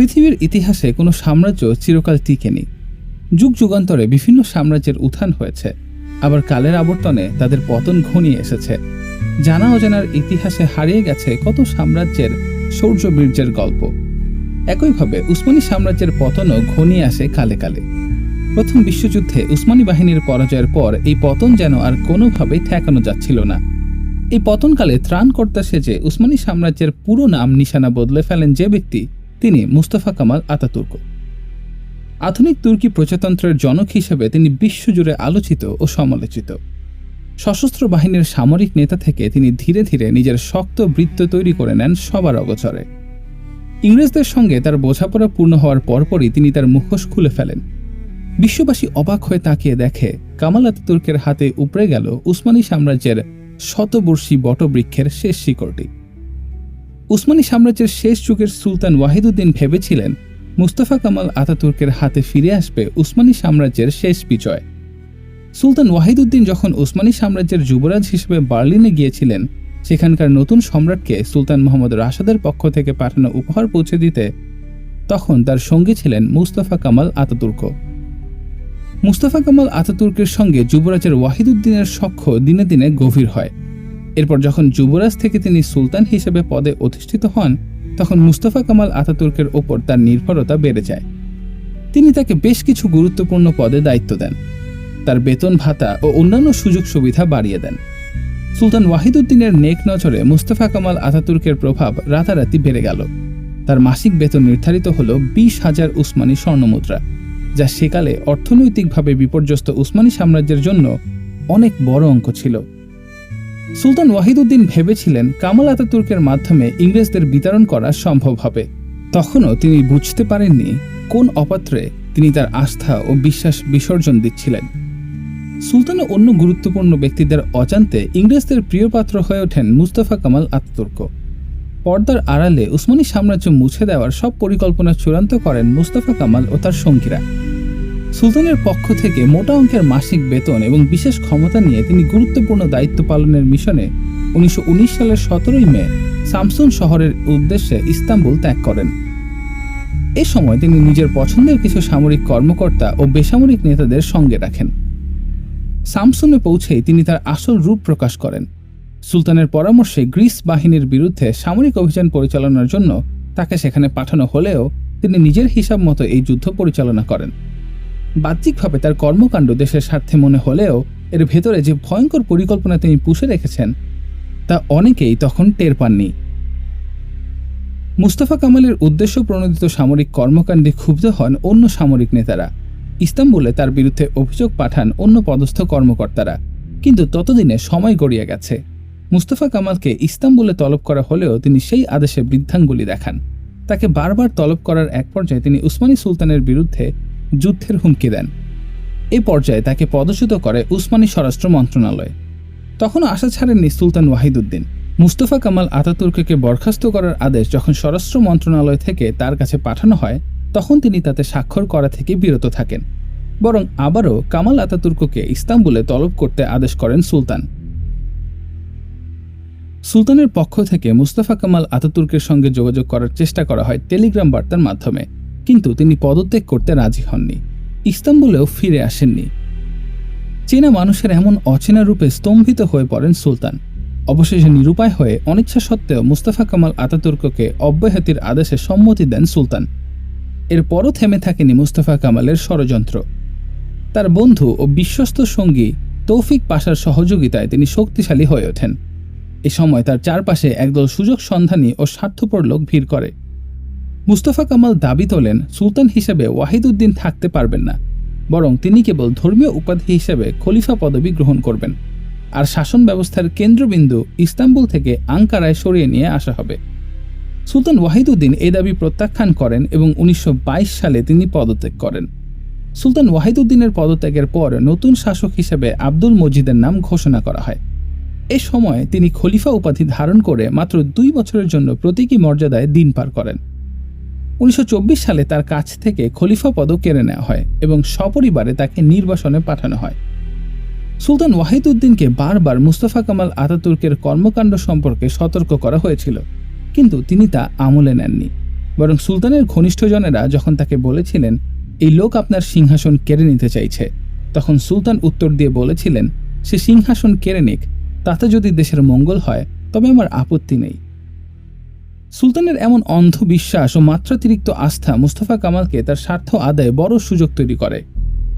পৃথিবীর ইতিহাসে কোনো সাম্রাজ্য চিরকাল টিকেনি। যুগ যুগান্তরে বিভিন্ন সাম্রাজ্যের উত্থান হয়েছে। আবার কালের আবর্তনে তাদের পতন ঘনিয়ে এসেছে। জানা অজানার ইতিহাসে হারিয়ে গেছে কত সাম্রাজ্যের শৌর্য বীর্যের গল্প। একইভাবে উসমানী সাম্রাজ্যের পতনও ঘনিয়ে আসে কালে কালে। প্রথম বিশ্বযুদ্ধে উসমানী বাহিনীর পরাজয়ের পর এই পতন যেন আর কোনোভাবেই ঠেকানো যাচ্ছিল না। এই পতনকালে ত্রাণকর্তা সেজে উসমানী সাম্রাজ্যের পুরো নাম নিশানা বদলে ফেলেন যে ব্যক্তি তিনি মুস্তফা কামাল আতাতুর্ক। আধুনিক তুর্কি প্রজাতন্ত্রের জনক হিসেবে তিনি বিশ্বজুড়ে আলোচিত ও সমালোচিত। সশস্ত্র বাহিনীর সামরিক নেতা থেকে তিনি ধীরে ধীরে নিজের শক্ত বৃত্ত তৈরি করে নেন সবার অগচরে। ইংরেজদের সঙ্গে তার বোঝাপড়া পূর্ণ হওয়ার পরপরই তিনি তার মুখোশ খুলে ফেলেন। বিশ্ববাসী অবাক হয়ে তাকিয়ে দেখে কামাল আতাতুর্কের হাতে উপড়ে গেল উসমানী সাম্রাজ্যের শতবর্ষী বটবৃক্ষের শেষ শিকড়টি। উসমানী সাম্রাজ্যের শেষ যুগের সুলতান ওয়াহিদুদ্দিন ভেবেছিলেন মুস্তফা কামাল আতাতুর্কের হাতে ফিরে আসবে উসমানী সাম্রাজ্যের শেষ বিজয়। সুলতান ওয়াহিদুদ্দিন যখন উসমানী সাম্রাজ্যের যুবরাজ হিসেবে বার্লিনে গিয়েছিলেন, সেখানকার নতুন সম্রাটকে সুলতান মোহাম্মদ রাশাদের পক্ষ থেকে পাঠানো উপহার পৌঁছে দিতে, তখন তার সঙ্গী ছিলেন Mustafa Kemal Ataturk Mustafa Kemal আতাতুর্কের সঙ্গে যুবরাজের ওয়াহিদুদ্দিনের সখ্য দিনে দিনে গভীর হয়। এরপর যখন যুবরাজ থেকে তিনি সুলতান হিসেবে পদে অধিষ্ঠিত হন, তখন মুস্তফা কামাল আতাতুর্কের ওপর তার নির্ভরতা বেড়ে যায়। তিনি তাকে বেশ কিছু গুরুত্বপূর্ণ পদে দায়িত্ব দেন। তার বেতন ভাতা ও অন্যান্য সুযোগ সুবিধা বাড়িয়ে দেন। সুলতান ওয়াহিদুদ্দিনের নেক নজরে মুস্তফা কামাল আতাতুর্কের প্রভাব রাতারাতি বেড়ে গেল। তার মাসিক বেতন নির্ধারিত হল বিশ হাজার উসমানী স্বর্ণমুদ্রা, যা সেকালে অর্থনৈতিকভাবে বিপর্যস্ত উসমানী সাম্রাজ্যের জন্য অনেক বড় অঙ্ক ছিল। সুলতান ওয়াহিদুদ্দিন ভেবেছিলেন কামাল আতাতুর্কের মাধ্যমে ইংরেজদের বিতরণ করা সম্ভব হবে। তখনও তিনি বুঝতে পারেননি কোন অপাত্রে তিনি তার আস্থা ও বিশ্বাস বিসর্জন দিচ্ছিলেন। সুলতানের অন্য গুরুত্বপূর্ণ ব্যক্তিদের অজান্তে ইংরেজদের প্রিয়পাত্র হয়ে ওঠেন মুস্তফা কামাল আতাতুর্ক। পর্দার আড়ালে উসমানী সাম্রাজ্য মুছে দেওয়ার সব পরিকল্পনা চূড়ান্ত করেন মুস্তফা কামাল ও তার সঙ্গীরা। সুলতানের পক্ষ থেকে মোটা অঙ্কের মাসিক বেতন এবং বিশেষ ক্ষমতা নিয়ে তিনি গুরুত্বপূর্ণ দায়িত্ব পালনের মিশনে উনিশশো উনিশ সালের সতেরোই মে সামসুন শহরের উদ্দেশ্যে ইস্তাম্বুল ত্যাগ করেন। এ সময় তিনি নিজের পছন্দের কিছু সামরিক কর্মকর্তা ও বেসামরিক নেতাদের সঙ্গে রাখেন। সামসুনে পৌঁছেই তিনি তার আসল রূপ প্রকাশ করেন। সুলতানের পরামর্শে গ্রিস বাহিনীর বিরুদ্ধে সামরিক অভিযান পরিচালনার জন্য তাকে সেখানে পাঠানো হলেও তিনি নিজের হিসাব মতো এই যুদ্ধ পরিচালনা করেন। বাহ্যিকভাবে তার কর্মকাণ্ড দেশের স্বার্থে মনে হলেও এর ভেতরে যে ভয়ঙ্কর পরিকল্পনা তিনি পুষে রেখেছেন, তা অনেকেই তখন টের পাননি। মুস্তফা কামালের উদ্দেশ্য প্রণোদিত সামরিক কর্মকাণ্ডে ক্ষুব্ধ হন অন্য সামরিক নেতারা। ইস্তাম্বুলে তার বিরুদ্ধে অভিযোগ পাঠান অন্য পদস্থ কর্মকর্তারা। কিন্তু ততদিনে সময় গড়িয়ে গেছে। মুস্তফা কামালকে ইস্তাম্বুলে তলব করা হলেও তিনি সেই আদেশে বৃদ্ধাঙ্গুলি দেখান। তাকে বারবার তলব করার এক পর্যায়ে তিনি উসমানী সুলতানের বিরুদ্ধে যুদ্ধের হুমকি দেন। এই পর্যায়ে তাকে পদচ্যুত করে উসমানী স্বরাষ্ট্র মন্ত্রণালয়। তখনও আশা ছাড়েননি সুলতান ওয়াহিদুদ্দিন। মুস্তফা কামাল আতাতুর্ককে বরখাস্ত করার আদেশ যখন স্বরাষ্ট্র মন্ত্রণালয় থেকে তার কাছে পাঠানো হয়, তখন তিনি তাতে স্বাক্ষর করা থেকে বিরত থাকেন। বরং আবারও কামাল আতাতুর্ককে ইস্তাম্বুলে তলব করতে আদেশ করেন সুলতান। সুলতানের পক্ষ থেকে মুস্তফা কামাল আতাতুর্কের সঙ্গে যোগাযোগ করার চেষ্টা করা হয় টেলিগ্রাম বার্তার মাধ্যমে। কিন্তু তিনি পদত্যাগ করতে রাজি হননি। ইস্তাম্বুলেও ফিরে আসেননি। চীনা মানুষের এমন অচেনা রূপে স্তম্ভিত হয়ে পড়েন সুলতান। অবশেষে নিরুপায় হয়ে অনিচ্ছা সত্ত্বেও মুস্তাফা কামাল আতাতুর্ককে অব্যাহতির আদেশে সম্মতি দেন সুলতান। এরপরও থেমে থাকেনি মুস্তফা কামালের ষড়যন্ত্র। তার বন্ধু ও বিশ্বস্ত সঙ্গী তৌফিক পাশার সহযোগিতায় তিনি শক্তিশালী হয়ে ওঠেন। এ সময় তার চারপাশে একদল সুযোগ সন্ধানী ও স্বার্থপর লোক ভিড় করে। মুস্তফা কামাল দাবি তোলেন, সুলতান হিসেবে ওয়াহিদুদ্দিন থাকতে পারবেন না, বরং তিনি কেবল ধর্মীয় উপাধি হিসেবে খলিফা পদবি গ্রহণ করবেন। আর শাসন ব্যবস্থার কেন্দ্রবিন্দু ইস্তাম্বুল থেকে আঙ্কারায় সরিয়ে নিয়ে আসা হবে। সুলতান ওয়াহিদুদ্দিন এই দাবি প্রত্যাখ্যান করেন এবং উনিশশো বাইশ সালে তিনি পদত্যাগ করেন। সুলতান ওয়াহিদুদ্দিনের পদত্যাগের পর নতুন শাসক হিসেবে আব্দুল মজিদের নাম ঘোষণা করা হয়। এ সময় তিনি খলিফা উপাধি ধারণ করে মাত্র দুই বছরের জন্য প্রতীকী মর্যাদায় দিন পার করেন। উনিশশো চব্বিশ সালে তার কাছ থেকে খলিফা পদও কেড়ে নেওয়া হয় এবং সপরিবারে তাকে নির্বাসনে পাঠানো হয়। সুলতান ওয়াহিদুদ্দিনকে বারবার মুস্তফা কামাল আতাতুর্কের কর্মকাণ্ড সম্পর্কে সতর্ক করা হয়েছিল, কিন্তু তিনি তা আমলে নেননি। বরং সুলতানের ঘনিষ্ঠজনেরা যখন তাকে বলেছিলেন, এই লোক আপনার সিংহাসন কেড়ে নিতে চাইছে, তখন সুলতান উত্তর দিয়ে বলেছিলেন, সে সিংহাসন কেড়ে নিক, তাতে যদি দেশের মঙ্গল হয়, তবে আমার আপত্তি নেই। সুলতানের এমন অন্ধবিশ্বাস ও মাত্রাতিরিক্ত আস্থা মুস্তফা কামালকে তার স্বার্থ আদায়ে বড় সুযোগ তৈরি করে।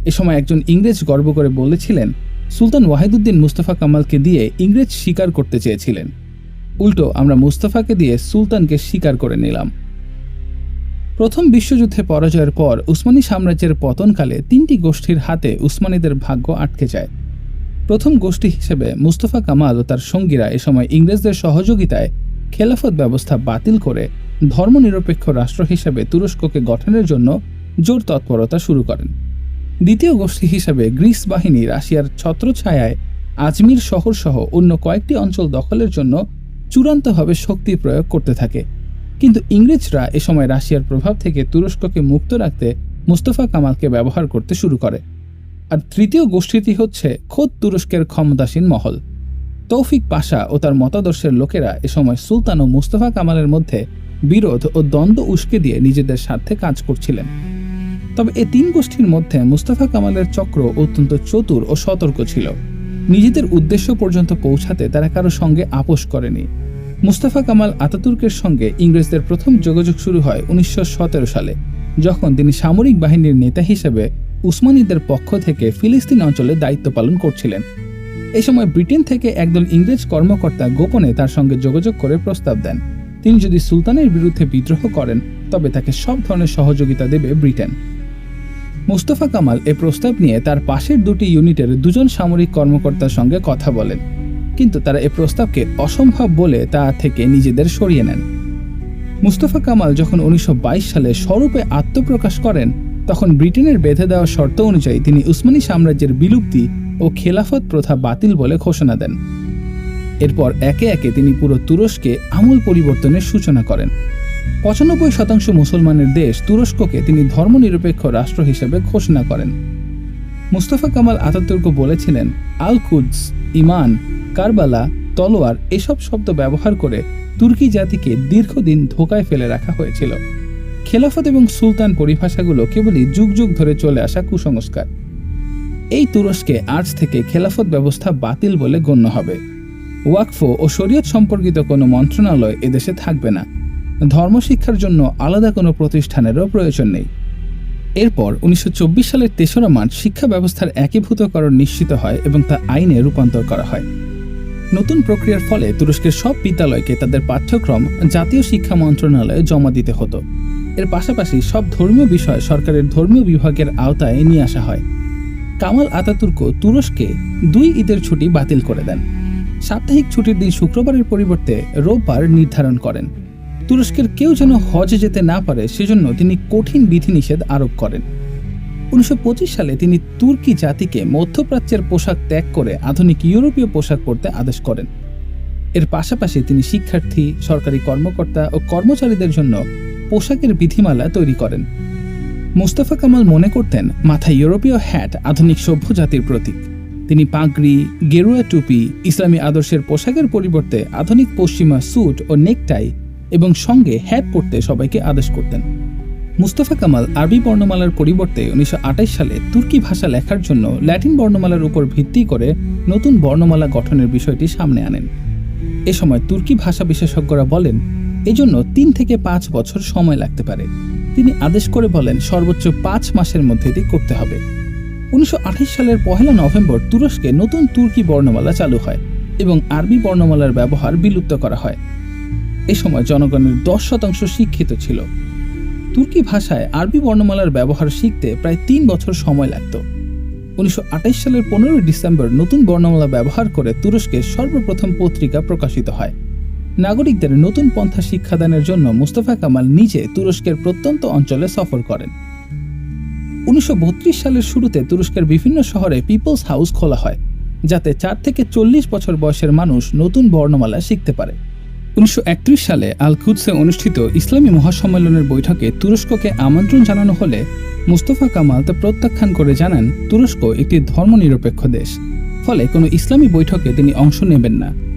এ সময় একজন ইংরেজ গর্ব করে বলেছিলেন, সুলতান ওয়াহিদুদ্দিন মুস্তফা কামালকে দিয়ে ইংরেজ স্বীকার করতে চেয়েছিলেন। উল্টো, আমরা মুস্তফাকে দিয়ে সুলতানকে স্বীকার করে নিলাম। প্রথম বিশ্বযুদ্ধে পরাজয়ের পর উসমানী সাম্রাজ্যের পতনকালে তিনটি গোষ্ঠীর হাতে উসমানীদের ভাগ্য আটকে যায়। প্রথম গোষ্ঠী হিসেবে মুস্তফা কামাল ও তার সঙ্গীরা এ সময় ইংরেজদের সহযোগিতায় খেলাফত ব্যবস্থা বাতিল করে ধর্মনিরপেক্ষ রাষ্ট্র হিসেবে তুরস্ককে গঠনের জন্য জোর তৎপরতা শুরু করেন। দ্বিতীয় গোষ্ঠী হিসেবে গ্রিস বাহিনী রাশিয়ার ছত্রছায়ায় আজমির শহর সহ অন্য কয়েকটি অঞ্চল দখলের জন্য চূড়ান্তভাবে শক্তি প্রয়োগ করতে থাকে। কিন্তু ইংরেজরা এ সময় রাশিয়ার প্রভাব থেকে তুরস্ককে মুক্ত রাখতে মুস্তফা কামালকে ব্যবহার করতে শুরু করে। আর তৃতীয় গোষ্ঠীটি হচ্ছে খোদ তুরস্কের ক্ষমতাসীন মহল। তৌফিক পাশা ও তার মতাদর্শের লোকেরা এ সময় সুলতান ও মুস্তফা কামালের মধ্যে বিরোধ ও দ্বন্দ্ব উস্কে দিয়ে নিজেদের স্বার্থে কাজ করছিলেন। তবে এই তিন গোষ্ঠীর মধ্যে মুস্তফা কামালের চক্র অত্যন্ত চতুর ও সতর্ক ছিল। নিজেদের উদ্দেশ্য পর্যন্ত পৌঁছাতে তারা কারও সঙ্গে আপোষ করেনি। মুস্তাফা কামাল আতাতুর্কের সঙ্গে ইংরেজদের প্রথম যোগাযোগ শুরু হয় উনিশশো সতেরো সালে, যখন তিনি সামরিক বাহিনীর নেতা হিসেবে উসমানীদের পক্ষ থেকে ফিলিস্তিন অঞ্চলে দায়িত্ব পালন করছিলেন। এই সময় ব্রিটেন থেকে একদল ইংরেজ কর্মকর্তা গোপনে তার সঙ্গে যোগাযোগ করে প্রস্তাব দেন। তিনি যদি সুলতানের বিরুদ্ধে বিদ্রোহ করেন, তবে তাকে সব ধরনের সহযোগিতা দেবে ব্রিটেন। মুস্তফা কামাল এ প্রস্তাব নিয়ে তার পাশের দুটি ইউনিটের দুজন সামরিক কর্মকর্তার সঙ্গে কথা বলেন। কিন্তু তারা এ প্রস্তাবকে অসম্ভব বলে তা থেকে নিজেদের সরিয়ে নেন। মুস্তফা কামাল যখন উনিশশো বাইশ সালে স্বরূপে আত্মপ্রকাশ করেন, তখন ব্রিটেনের বেঁধে দেওয়া শর্ত অনুযায়ী তিনি উসমানী সাম্রাজ্যের বিলুপ্তি ও খেলাফত প্রথা বাতিল বলে ঘোষণা দেন। এরপর একে একে তিনি পুরো তুরস্কে আমূল পরিবর্তনের সূচনা করেন। পঁচানব্বই শতাংশ মুসলমানের দেশ তুরস্ককে তিনি ধর্মনিরপেক্ষ রাষ্ট্র হিসেবে ঘোষণা করেন। মুস্তফা কামাল আতাতুর্ক বলেছিলেন আল কুদস ইমান কারবালা, তলোয়ার এসব শব্দ ব্যবহার করে তুর্কি জাতিকে দীর্ঘদিন ধোকায় ফেলে রাখা হয়েছিল। খেলাফত এবং সুলতান পরিভাষাগুলো কেবলই যুগ যুগ ধরে চলে আসা কুসংস্কার। এই তুরস্কে আজ থেকে খেলাফত ব্যবস্থা বাতিল বলে গণ্য হবে। ওয়াকফ ও শরীয়ত সম্পর্কিত কোনো মন্ত্রণালয় এদেশে থাকবে না। ধর্মশিক্ষার জন্য আলাদা কোনো প্রতিষ্ঠানেরও প্রয়োজন নেই। এরপর উনিশশো চব্বিশ সালের তেসরা মার্চ শিক্ষা ব্যবস্থার একীভূতকরণ নিশ্চিত হয় এবং তা আইনে রূপান্তর করা হয়। নতুন প্রক্রিয়ার ফলে তুরস্কের সব বিদ্যালয়কে তাদের পাঠ্যক্রম জাতীয় শিক্ষা মন্ত্রণালয়ে জমা দিতে হতো। এর পাশাপাশি সব ধর্মীয় বিষয় সরকারের ধর্মীয় বিভাগের আওতায় নিয়ে আসা হয়। কামাল আতাতুর্ক তুরস্কে দুই ঈদের ছুটি বাতিল করে দেন। সাপ্তাহিক ছুটির দিন শুক্রবারের পরিবর্তে রোববার নির্ধারণ করেন। তুরস্কের কেউ যেন হজে যেতে না পারে, সেজন্য তিনি কঠিন বিধিনিষেধ আরোপ করেন। উনিশশো পঁচিশ সালে তিনি তুর্কি জাতিকে মধ্যপ্রাচ্যের পোশাক ত্যাগ করে আধুনিক ইউরোপীয় পোশাক পরতে আদেশ করেন। এর পাশাপাশি তিনি শিক্ষার্থী, সরকারি কর্মকর্তা ও কর্মচারীদের জন্য পোশাকের বিধিমালা তৈরি করেন। মুস্তাফা কামাল মনে করতেন, মাথায় ইউরোপীয় হ্যাট আধুনিক সভ্য জাতির প্রতীক। তিনি পাগড়ি, গেরুয়া টুপি, ইসলামী আদর্শের পোশাকের পরিবর্তে আধুনিক পশ্চিমা স্যুট ও নেকটাই এবং সঙ্গে হ্যাট পরতে সবাইকে আদেশ করতেন। মুস্তফা কামাল আরবি বর্ণমালার পরিবর্তে উনিশশো আঠাশ সালে তুর্কি ভাষা লেখার জন্য ল্যাটিন বর্ণমালার উপর ভিত্তি করে নতুন বর্ণমালা গঠনের বিষয়টি সামনে আনেন। এ সময় তুর্কি ভাষা বিশেষজ্ঞরা বলেন, এজন্য তিন থেকে পাঁচ বছর সময় লাগতে পারে। তিনি আদেশ করে বলেন, সর্বোচ্চ পাঁচ মাসের মধ্যে এটি করতে হবে। উনিশশো আঠাশ সালের পহেলা নভেম্বর তুরস্কে নতুন তুর্কি বর্ণমালা চালু হয় এবং আরবি বর্ণমালার ব্যবহার বিলুপ্ত করা হয়। এ সময় জনগণের দশ শতাংশ শিক্ষিত ছিল। তুর্কি ভাষায় আরবি বর্ণমালার ব্যবহার শিখতে প্রায় তিন বছর সময় লাগত। উনিশশো আঠাশ সালের পনেরোই ডিসেম্বর নতুন বর্ণমালা ব্যবহার করে তুরস্কে সর্বপ্রথম পত্রিকা প্রকাশিত হয়। নাগরিকদের নতুন পন্থা শিক্ষাদানের জন্য মুস্তফা কামাল নিজে তুরস্কের প্রত্যন্ত অঞ্চলে সফর করেন। উনিশশো বত্রিশ সালের শুরুতে তুরস্কের বিভিন্ন শহরে পিপলস হাউস খোলা হয়, যাতে চার থেকে চল্লিশ বছর বয়সের মানুষ নতুন বর্ণমালা শিখতে পারে। উনিশশো একত্রিশ সালে আল কুদসে অনুষ্ঠিত ইসলামী মহাসম্মেলনের বৈঠকে তুরস্ককে আমন্ত্রণ জানানো হলে মুস্তফা কামাল তা প্রত্যাখ্যান করে জানান, তুরস্ক একটি ধর্মনিরপেক্ষ দেশ। ফলে কোনো ইসলামী বৈঠকে তিনি অংশ নেবেন না।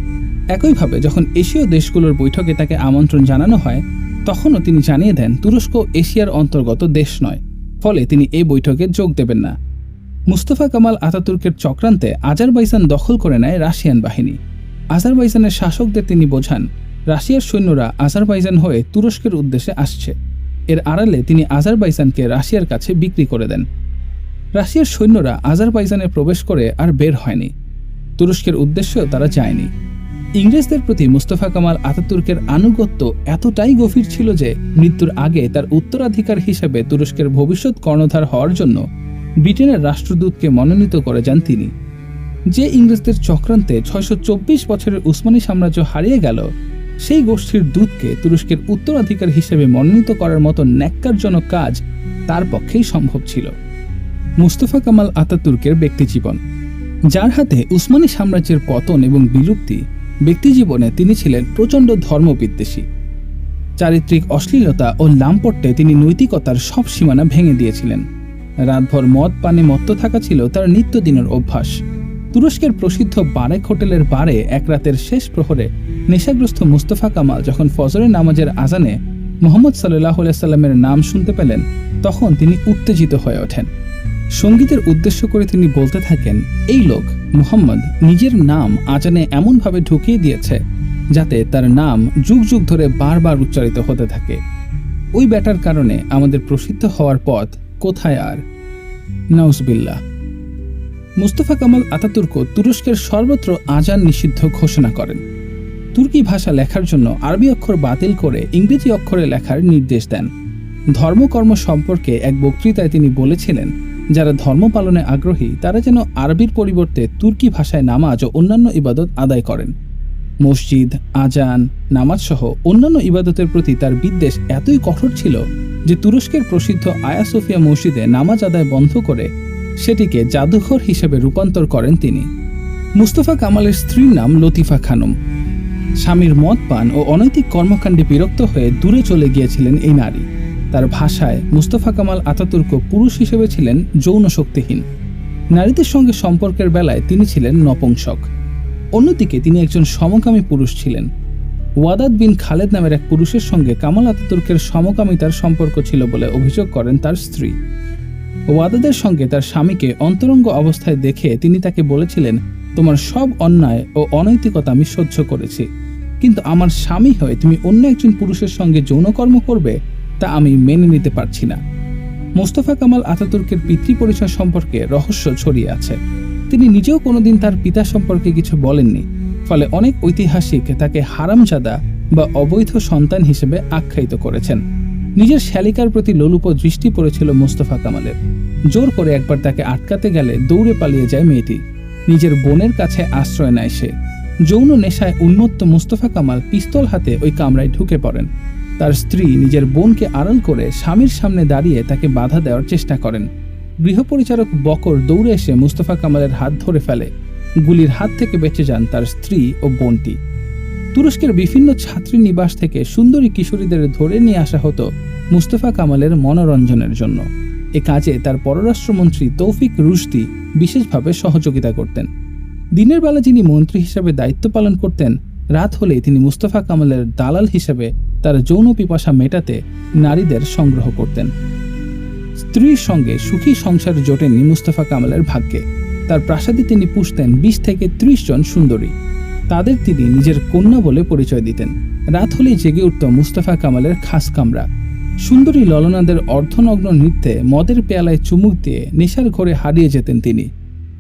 একইভাবে যখন এশীয় দেশগুলোর বৈঠকে তাকে আমন্ত্রণ জানানো হয়, তখনও তিনি জানিয়ে দেন, তুরস্ক এশিয়ার অন্তর্গত দেশ নয়, ফলে তিনি এই বৈঠকে যোগ দেবেন না। মুস্তফা কামাল আতাতুর্কের চক্রান্তে আজারবাইজান দখল করে নেয় রাশিয়ান বাহিনী। আজারবাইজানের শাসকদের তিনি বোঝান, রাশিয়ার সৈন্যরা আজারবাইজান হয়ে তুরস্কের উদ্দেশ্যে আসছে। এর আড়ালে তিনি আজারবাইজানকে রাশিয়ার কাছে বিক্রি করে দেন। রাশিয়ার সৈন্যরা আজারবাইজানে প্রবেশ করে আর বের হয়নি। তুরস্কের উদ্দেশ্যেও তারা যায়নি। ইংরেজদের প্রতি মুস্তফা কামাল আতাতুর্কের আনুগত্য এতটাই গভীর ছিল যে মৃত্যুর আগে তার উত্তরাধিকার হিসেবে তুরস্কের ভবিষ্যৎ কর্ণধার হওয়ার জন্য ব্রিটেনের রাষ্ট্রদূতকে মনোনীত করে যান তিনি। যে ইংরেজদের চক্রান্তে ছয়শো চব্বিশ বছরের উসমানী সাম্রাজ্য হারিয়ে গেল, সেই গোষ্ঠীর দূতকে তুরস্কের উত্তরাধিকার হিসেবে মনোনীত করার মতো ন্যাক্কারজনক কাজ তার পক্ষেই সম্ভব ছিল। মুস্তফা কামাল আতাতুর্কের ব্যক্তিজীবন, যার হাতে উসমানী সাম্রাজ্যের পতন এবং বিলুপ্তি ব্যক্তিজীবনে তিনি ছিলেন প্রচণ্ড ধর্মবিদ্বেষী। চারিত্রিক অশ্লীলতা ও লাম্পট্যে তিনি নৈতিকতার সব সীমানা ভেঙে দিয়েছিলেন। রাতভর মদ পানে মত্ত থাকা ছিল তার নিত্যদিনের অভ্যাস। তুরস্কের প্রসিদ্ধ বারেক হোটেলের বারে এক রাতের শেষ প্রহরে নেশাগ্রস্ত মুস্তফা কামাল যখন ফজরের নামাজের আজানে মোহাম্মদ সাল্লাহ সাল্লামের নাম শুনতে পেলেন, তখন তিনি উত্তেজিত হয়ে ওঠেন। সঙ্গীতের উদ্দেশ্য করে তিনি বলতে থাকেন, এই লোক মুহাম্মদ নিজের নাম আজানে এমনভাবে ঢুকিয়ে দিয়েছে যাতে তার নাম যুগ যুগ ধরে বারবার উচ্চারিত হতে থাকে। ওই ব্যাটার কারণে আমাদের প্রসিদ্ধ হওয়ার পথ কোথায় আর? নাউজবিল্লাহ। মুস্তফা কামাল আতাতুর্ক তুরস্কের সর্বত্র আজান নিষিদ্ধ ঘোষণা করেন। তুর্কি ভাষা লেখার জন্য আরবি অক্ষর বাতিল করে ইংরেজি অক্ষরে লেখার নির্দেশ দেন। ধর্মকর্ম সম্পর্কে এক বক্তৃতায় তিনি বলেছিলেন যারা ধর্ম পালনে আগ্রহী, তারা যেন আরবির পরিবর্তে তুর্কি ভাষায় নামাজ ও অন্যান্য ইবাদত আদায় করেন। মসজিদ, আজান নামাজ সহ অন্যান্য ইবাদতের প্রতি তার বিদ্বেষ এতই কঠোর ছিল যে তুরস্কের প্রসিদ্ধ আয়া সোফিয়া মসজিদে নামাজ আদায় বন্ধ করে সেটিকে জাদুঘর হিসেবে রূপান্তর করেন তিনি। মুস্তফা কামালের স্ত্রীর নাম লতিফা খানম। স্বামীর মদ পান ও অনৈতিক কর্মকাণ্ডে বিরক্ত হয়ে দূরে চলে গিয়েছিলেন এই নারী। তার ভাষায় মুস্তফা কামাল আতাতুর্ক পুরুষ হিসেবে ছিলেন যৌন শক্তিহীন। নারীদের সঙ্গে সম্পর্কের বেলায় তিনি ছিলেন নপুংসক। অন্যদিকে তিনি একজন সমকামী পুরুষ ছিলেন। ওয়াদাদ বিন খালেদ নামের এক পুরুষের সঙ্গে কামাল আতাতুর্কের সমকামিতার সম্পর্ক ছিল বলে অভিযোগ করেন তার স্ত্রী। ওয়াদাদের সঙ্গে তার স্বামীকে অন্তরঙ্গ অবস্থায় দেখে তিনি তাকে বলেছিলেন, তোমার সব অন্যায় ও অনৈতিকতা আমি সহ্য করেছি। কিন্তু আমার স্বামী হয়ে তুমি অন্য একজন পুরুষের সঙ্গে যৌনকর্ম করবে? তা আমি মেনে নিতে পারছি না। মোস্তফা কামাল আতাতুর্কের পিতৃ পরিচয় সম্পর্কে রহস্য ছড়িয়ে আছে। তিনি নিজেও কোনোদিন তার পিতা সম্পর্কে কিছু বলেননি, ফলে অনেক ঐতিহাসিক তাকে হারামজাদা বা অবৈধ সন্তান হিসেবে আখ্যায়িত করেছেন। নিজের শ্যালিকার প্রতি লোলুপ দৃষ্টি পড়েছিল মোস্তফা কামালের। জোর করে একবার তাকে আটকাতে গেলে দৌড়ে পালিয়ে যায় মেয়েটি। নিজের বোনের কাছে আশ্রয় নেয় সে। যৌন নেশায় উন্মত্ত মুস্তফা কামাল পিস্তল হাতে ওই কামরায় ঢুকে পড়েন। তার স্ত্রী নিজের বোনকে আড়াল করে স্বামীর সামনে দাঁড়িয়ে তাকে বাধা দেওয়ার চেষ্টা করেন। গৃহপরিচারক বকর দৌড়ে এসে মুস্তফা কামালের হাত ধরে ফেলে। গুলির হাত থেকে বেঁচে যান তার স্ত্রী ও বোনটি। তুরস্কের বিভিন্ন ছাত্রী নিবাস থেকে সুন্দরী কিশোরীদের ধরে নিয়ে আসা হতো মুস্তফা কামালের মনোরঞ্জনের জন্য। এ কাজে তার পররাষ্ট্রমন্ত্রী তৌফিক রুশদি বিশেষভাবে সহযোগিতা করতেন। দিনের বেলা যিনি মন্ত্রী হিসাবে দায়িত্ব পালন করতেন রাত হলেই তিনি মুস্তফা কামালের দালাল হিসেবে তার যৌন পিপাসা মেটাতে নারীদের সংগ্রহ করতেন। স্ত্রীর সঙ্গে সুখী সংসার জোটেনি মুস্তফা কামালের ভাগ্যে। তার প্রাসাদে তিনি পুষতেন বিশ থেকে ত্রিশ জন সুন্দরী। তাদের তিনি নিজের কন্যা বলে পরিচয় দিতেন। রাত হলেই জেগে উঠত মুস্তফা কামালের খাস কামরা। সুন্দরী ললনাদের অর্ধনগ্ন নৃত্যে মদের পেয়ালায় চুমুক দিয়ে নেশার ঘরে হারিয়ে যেতেন তিনি।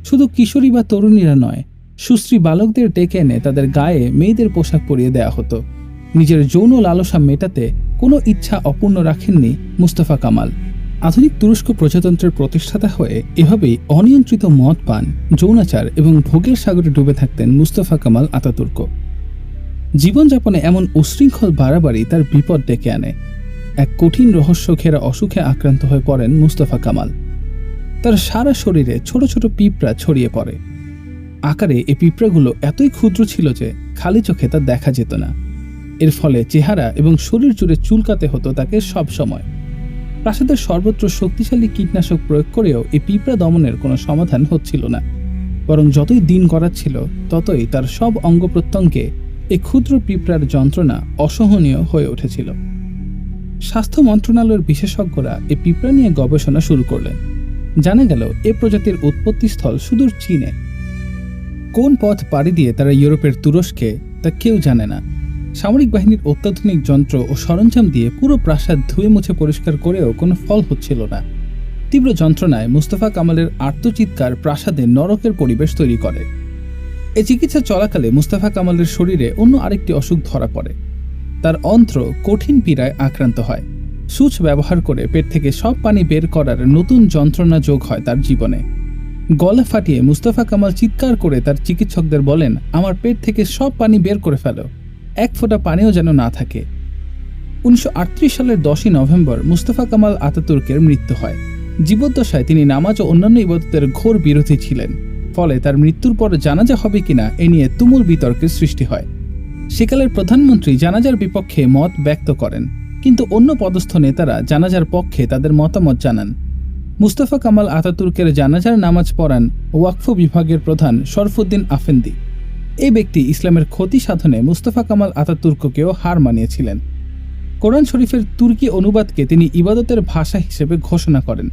শুধু কিশোরী বা তরুণীরা নয় সুশ্রী বালকদের ডেকে এনে তাদের গায়ে মেয়েদের পোশাক পরিয়ে দেয়া হতো। নিজের যৌন লালসা মেটাতে কোনো ইচ্ছা অপূর্ণ রাখেননি মুস্তফা কামাল। আধুনিক তুরস্ক প্রজাতন্ত্রের প্রতিষ্ঠাতা হয়ে এভাবেই অনিয়ন্ত্রিত মদ পান, যৌনাচার এবং ভোগের সাগরে ডুবে থাকতেন মুস্তফা কামাল আতাতুর্ক। জীবনযাপনে এমন উশৃঙ্খল বাড়াবাড়ি তার বিপদ ডেকে আনে। এক কঠিন রহস্য ঘেরা অসুখে আক্রান্ত হয়ে পড়েন মুস্তফা কামাল। তার সারা শরীরে ছোট ছোট পিঁপড়া ছড়িয়ে পড়ে। আকারে এই পিঁপড়াগুলো এতই ক্ষুদ্র ছিল যে খালি চোখে তা দেখা যেত না। এর ফলে চেহারা এবং শরীর জুড়ে চুলকাতে হতো তাকে সব সময়। প্রাসাদের সর্বত্র শক্তিশালী কীটনাশক প্রয়োগ করেও এই পিঁপড়া দমনের কোনো সমাধান হচ্ছিল না। বরং যতই দিন গড়াচ্ছিল, ততই তার সব অঙ্গ প্রত্যঙ্গে এই ক্ষুদ্র পিঁপড়ার যন্ত্রণা অসহনীয় হয়ে উঠেছিল। স্বাস্থ্য মন্ত্রণালয়ের বিশেষজ্ঞরা এই পিঁপড়া নিয়ে গবেষণা শুরু করলেন। জানা গেল, এ প্রজাতির উৎপত্তিস্থল সুদূর চীনে। কোন পথ পাড়ি দিয়ে তারা ইউরোপের তুরস্কে, তা কেউ জানে না। সামরিক বাহিনীর অত্যাধুনিক যন্ত্র ও সরঞ্জাম দিয়ে পুরো প্রাসাদ ধুয়ে মুছে পরিষ্কার করেও কোনো ফল হচ্ছিল না। তীব্র যন্ত্রণায় মুস্তফা কামালের আত্মচিৎকার প্রাসাদে নরকের পরিবেশ তৈরি করে। এ চিকিৎসা চলাকালে মুস্তাফা কামালের শরীরে অন্য আরেকটি অসুখ ধরা পড়ে। তার অন্ত্র কঠিন পীড়ায় আক্রান্ত হয়। সুচ ব্যবহার করে পেট থেকে সব পানি বের করার নতুন যন্ত্রণা যোগ হয় তার জীবনে। গলা ফাটিয়ে মুস্তাফা কামাল চিৎকার করে তার চিকিৎসকদের বলেন, আমার পেট থেকে সব পানি বের করে ফেলো। এক ফোঁটা পানিও যেন না থাকে। উনিশশো আটত্রিশ সালের দশই নভেম্বর মুস্তাফা কামাল আতাতুর্কের মৃত্যু হয়। জীবদ্দশায় তিনি নামাজ ও অন্যান্য ইবাদতের ঘোর বিরোধী ছিলেন। ফলে তার মৃত্যুর পর জানাজা হবে কিনা এ নিয়ে তুমুল বিতর্কের সৃষ্টি হয়। সেকালের প্রধানমন্ত্রী জানাজার বিপক্ষে মত ব্যক্ত করেন। কিন্তু অন্য পদস্থ নেতারা জানাজার পক্ষে তাদের মতামত জানান। মুস্তাফা কামাল আতাতুর্কের জানাজার নামাজ পড়ান ওয়াকফ বিভাগের প্রধান শরফুদ্দিন আফেন্দি। এই ব্যক্তি ইসলামের ক্ষতি সাধনে মুস্তাফা কামাল আতাতুর্ককেও হার মানিয়েছিলেন। কোরআন শরীফের তুর্কি অনুবাদকে তিনি ইবাদতের ভাষা হিসেবে ঘোষণা করেন।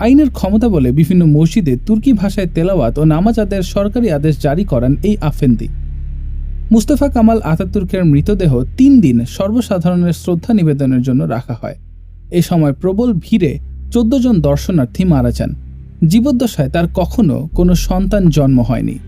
আইনের ক্ষমতা বলে বিভিন্ন মসজিদে তুর্কি ভাষায় তেলাওয়াত ও নামাজ আদায়ের সরকারি আদেশ জারি করান এই আফেন্দি। মুস্তফা কামাল আতাতুর্কের মৃতদেহ তিন দিন সর্বসাধারণের শ্রদ্ধা নিবেদনের জন্য রাখা হয়। এ সময় প্রবল ভিড়ে চোদ্দ জন দর্শনার্থী মারা যান। জীবদ্দশায় তার কখনো কোনো সন্তান জন্ম হয়নি।